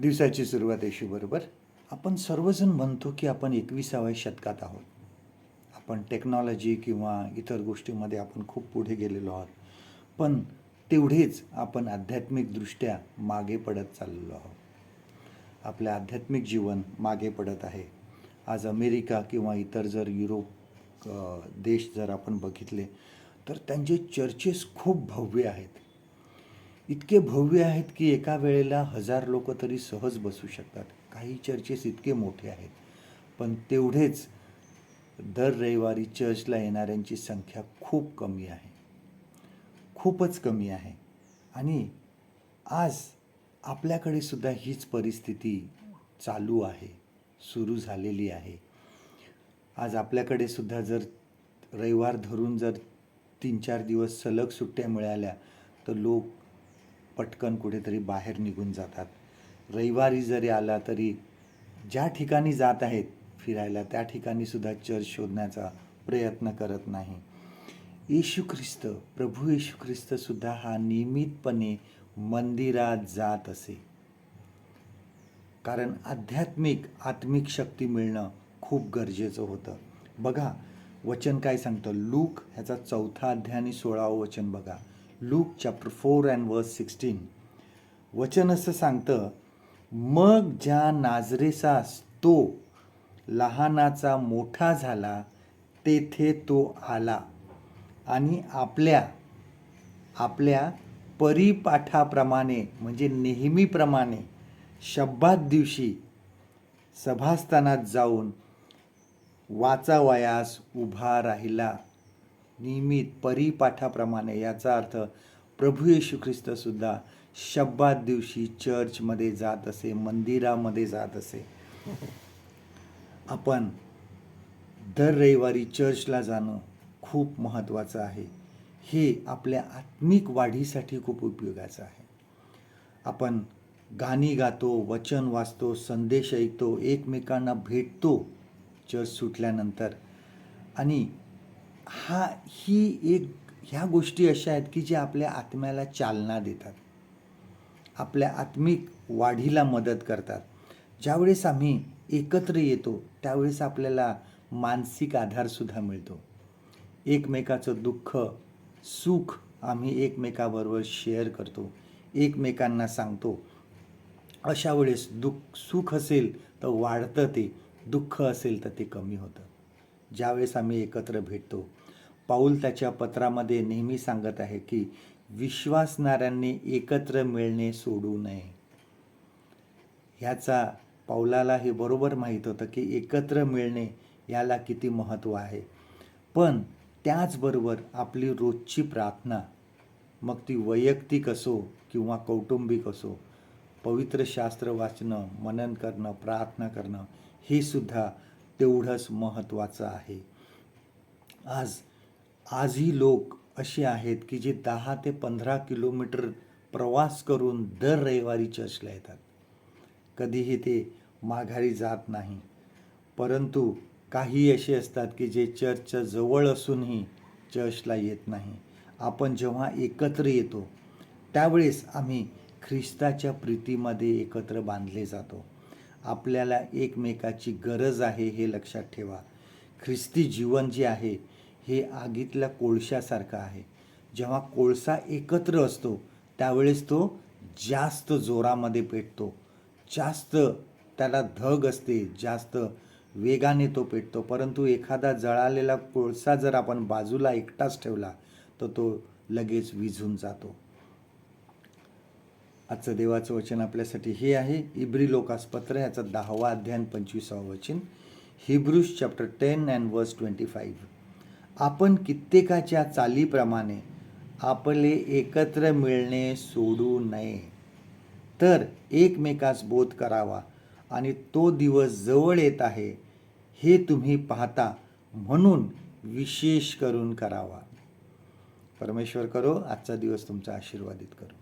दिवसाची सुरुवात येशूबरोबर आपण सर्वजण म्हणतो की आपण एकविसाव्या शतकात आहोत. आपण टेक्नॉलॉजी किंवा इतर गोष्टीमध्ये आपण खूप पुढे गेलेलो आहोत. पण तेवढेच आपण आध्यात्मिकदृष्ट्या मागे पडत चाललेलो आहोत. आपलं आध्यात्मिक जीवन मागे पडत आहे. आज अमेरिका किंवा इतर जर युरोप देश जर आपण बघितले तर त्यांचे चर्चेस खूप भव्य आहेत. इतके भव्य आहेत की एका वेळेला हजार लोक तरी सहज बसू शकतात. काही चर्चेस इतके मोठे आहेत. पण तेवढेच दर रविवारी चर्चला येणाऱ्यांची संख्या खूप कमी आहे. खूपच कमी आहे. आणि आज आपल्याकडे सुद्धा हीच परिस्थिती चालू आहे. सुरू झालेली आहे. आज आपल्याकडे सुद्धा जर रविवार धरून जर तीन चार दिवस सलग सुट्ट्या मिळाल्या तर लोक पटकन कुठेतरी बाहेर निघून जातात. रविवारी जरी आला तरी ज्या ठिकाणी जात आहेत फिरायला त्या ठिकाणी सुद्धा चर्च शोधण्याचा प्रयत्न करत नाही. येशू ख्रिस्त प्रभू येशू ख्रिस्त सुद्धा हा नियमितपणे मंदिरात जात असे. कारण आध्यात्मिक आत्मिक शक्ती मिळणं खूप गरजेचं होतं. बघा वचन काय सांगतं? लूक ह्याचा चौथा अध्याय आणि सोळावं वचन बघा. Luke chapter four and verse sixteen. वचन असं सांगतं मग ज्या नाजरेसास तो लहानाचा मोठा झाला तेथे तो आला आणि आपल्या आपल्या परिपाठाप्रमाणे म्हणजे नेहमीप्रमाणे शब्दात दिवशी सभास्थानात जाऊन वाचावयास उभा राहिला. नियमित परिपाठाप्रमाणे याचा अर्थ प्रभू येशू ख्रिस्तसुद्धा शब्दात दिवशी चर्चमध्ये जात असे मंदिरामध्ये जात असे. आपण दर रविवारी चर्चला जाणं खूप महत्त्वाचं आहे. हे आपल्या आत्मिक वाढीसाठी खूप उपयोगाचं आहे. आपण गाणी गातो वचन वाचतो संदेश ऐकतो एकमेकांना भेटतो चर्च सुटल्यानंतर. आणि हा ही एक ह्या गोष्टी अशा आहेत की ज्या आपल्या आत्म्याला चालना देतात. आपल्या आत्मिक वाढीला मदत करतात. ज्यावेळेस आम्ही एकत्र येतो त्यावेळेस आपल्याला मानसिक आधारसुद्धा मिळतो. एकमेकाचं दुःख सुख आम्ही एकमेकाबरोबर शेअर करतो. एकमेकांना सांगतो. अशा वेळेस दुःख सुख असेल तर वाढतं ते. दुःख असेल तर ते कमी होतं. ज्यावेळेस आम्ही एकत्र भेटतो पाऊल त्याच्या पत्रामध्ये नेहमी सांगत आहे की विश्वासणाऱ्यांनी एकत्र मिळणे सोडू नये. ह्याचा पाऊलाला हे बरोबर माहीत होतं की एकत्र मिळणे याला किती महत्त्व आहे. पण त्याचबरोबर आपली रोजची प्रार्थना मग ती वैयक्तिक असो किंवा कौटुंबिक असो पवित्र शास्त्र वाचणं मनन करणं प्रार्थना करणं हे सुद्धा तेवढंच महत्त्वाचं आहे. आज आजही लोक असे आहेत की जे दहा ते पंधरा किलोमीटर प्रवास करून दर रविवारी चर्चला येतात. कधीही ते माघारी जात नाही. परंतु काही असे असतात की जे चर्चच्या जवळ असूनही चर्चला येत नाही. आपण जेव्हा एकत्र येतो त्यावेळेस आम्ही ख्रिस्ताच्या प्रीतीमध्ये एकत्र बांधले जातो. आपल्याला एकमेकाची गरज आहे हे लक्षात ठेवा. ख्रिस्ती जीवन जे आहे हे आगीतल्या कोळशासारखं आहे. जेव्हा कोळसा एकत्र असतो त्यावेळेस तो जास्त जोरामध्ये पेटतो. जास्त त्याला धग असते जास्त वेगाने तो पेटतो. परंतु एखादा जळालेला कोळसा जर आपण बाजूला एकटाच ठेवला तर तो लगेच विझून जातो. आजचं देवाचं वचन आपल्यासाठी हे आहे. इब्री लोकासपत्र याचा दहावा अध्याय पंचवीसावं वचन. Hebrews chapter ten and verse twenty five आपण कित्येकाच्या चालीप्रमाणे आपले एकत्र मिळणे सोडू नये. तर एकमेकास बोध करावा आणि तो दिवस जवळ येत आहे हे तुम्ही पाहता म्हणून विशेष करून करावा. परमेश्वर करो आजचा दिवस तुमचा आशीर्वादित करो.